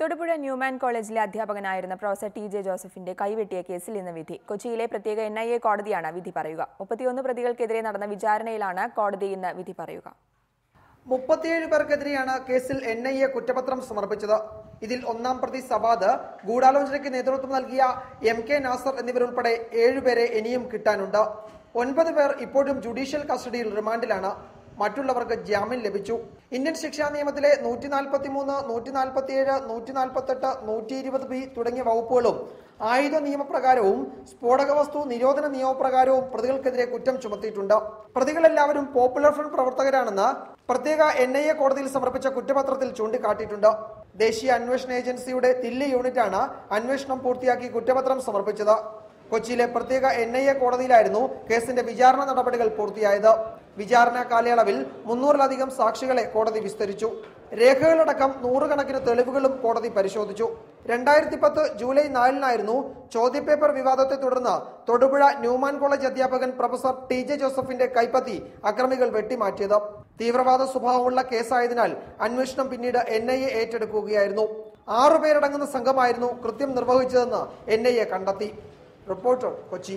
Thodupuzha Newman കോളേജിലെ അധ്യാപകനായിരുന്ന professor T J ജോസഫിന്റെ കൈവെട്ടിയ കേസിൽ ഇന്ന് വിധി. കൊച്ചിയിലെ പ്രത്യേക എൻ ഐ എ കോടതിയാണ് വിധി പറയുക. മുപ്പത്തിയൊന്ന് പ്രതികൾക്കെതിരെ നടന്ന വിചാരണയിലാണ് കോടതി ഇന്ന് വിധി പറയുക. മുപ്പത്തിയേഴ് പേർക്കെതിരെയാണ് കേസിൽ എൻ ഐ എ കുറ്റപത്രം സമർപ്പിച്ചത്. ഇതിൽ ഒന്നാം പ്രതി സവാദ് ഗൂഢാലോചനയ്ക്ക് നേതൃത്വം നൽകിയ എം കെ നാസർ എന്നിവരുൾപ്പെടെ ഏഴുപേരെ ഇനിയും കിട്ടാനുണ്ട്. ഒൻപത് പേർ ഇപ്പോഴും ജുഡീഷ്യൽ കസ്റ്റഡിയിൽ റിമാൻഡിലാണ്. മറ്റുള്ളവർക്ക് ജാമ്യം ലഭിച്ചു. ഇന്ത്യൻ ശിക്ഷാ നിയമത്തിലെ നൂറ്റി നാൽപ്പത്തി മൂന്ന് നൂറ്റി നാൽപ്പത്തിയേഴ് നൂറ്റി നാൽപ്പത്തെട്ട് നൂറ്റി ഇരുപത് ബി തുടങ്ങിയ വകുപ്പുകളും ആയുധ നിയമപ്രകാരവും സ്ഫോടക വസ്തു നിരോധന നിയമപ്രകാരവും പ്രതികൾക്കെതിരെ കുറ്റം ചുമത്തിയിട്ടുണ്ട്. പ്രതികളെല്ലാവരും പോപ്പുലർ ഫ്രണ്ട് പ്രവർത്തകരാണെന്ന് പ്രത്യേക എൻ ഐ എ കോടതിയിൽ സമർപ്പിച്ച കുറ്റപത്രത്തിൽ ചൂണ്ടിക്കാട്ടിയിട്ടുണ്ട്. ദേശീയ അന്വേഷണ ഏജൻസിയുടെ ദില്ലി യൂണിറ്റാണ് അന്വേഷണം പൂർത്തിയാക്കി കുറ്റപത്രം സമർപ്പിച്ചത്. കൊച്ചിയിലെ പ്രത്യേക എൻ ഐ എ കോടതിയിലായിരുന്നു കേസിന്റെ വിചാരണ നടപടികൾ പൂർത്തിയായത്. വിചാരണ കാലയളവിൽ മുന്നൂറിലധികം സാക്ഷികളെ കോടതി വിസ്തരിച്ചു. രേഖകളടക്കം നൂറുകണക്കിന് തെളിവുകളും കോടതി പരിശോധിച്ചു. രണ്ടായിരത്തി പത്ത് ജൂലൈ നാലിനായിരുന്നു ചോദ്യപേപ്പർ വിവാദത്തെ തുടർന്ന് തൊടുപുഴ ന്യൂമാൻ കോളേജ് അധ്യാപകൻ പ്രൊഫസർ ടി ജെ ജോസഫിന്റെ കൈപ്പത്തി അക്രമികൾ വെട്ടിമാറ്റിയത്. തീവ്രവാദ സ്വഭാവമുള്ള കേസായതിനാൽ അന്വേഷണം പിന്നീട് എൻ ഐ എ ഏറ്റെടുക്കുകയായിരുന്നു. ആറുപേരടങ്ങുന്ന സംഘമായിരുന്നു കൃത്യം നിർവഹിച്ചതെന്ന് എൻ ഐ എ കണ്ടെത്തി. റിപ്പോർട്ടർ കൊച്ചി.